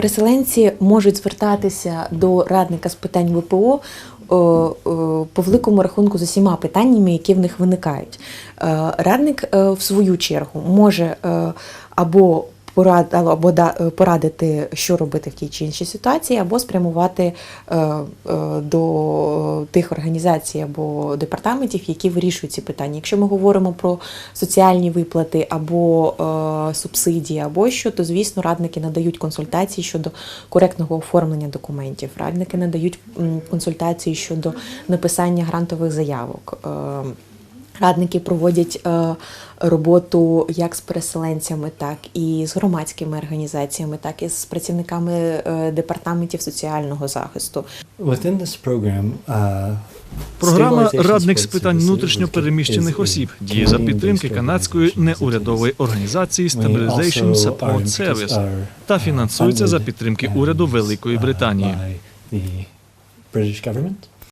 переселенці можуть звертатися до радника з питань ВПО е, е, по великому рахунку з усіма питаннями, які в них виникають. Е, Радник, в свою чергу, може або порад- або да- е, порадити, що робити в тій чи іншій ситуації, або спрямувати е, е, до тих організацій або департаментів, які вирішують ці питання. Якщо ми говоримо про соціальні виплати або субсидії, або що, то звісно радники надають консультації щодо коректного оформлення документів. Радники надають консультації щодо написання грантових заявок. Е, Радники проводять е, роботу як з переселенцями, так і з громадськими організаціями, так і з працівниками е, департаментів соціального захисту. Program, uh, Програма Радник з питань внутрішньо переміщених осіб діє за підтримки канадської неурядової організації Stabilization Support Service та фінансується за підтримки уряду Великої Британії.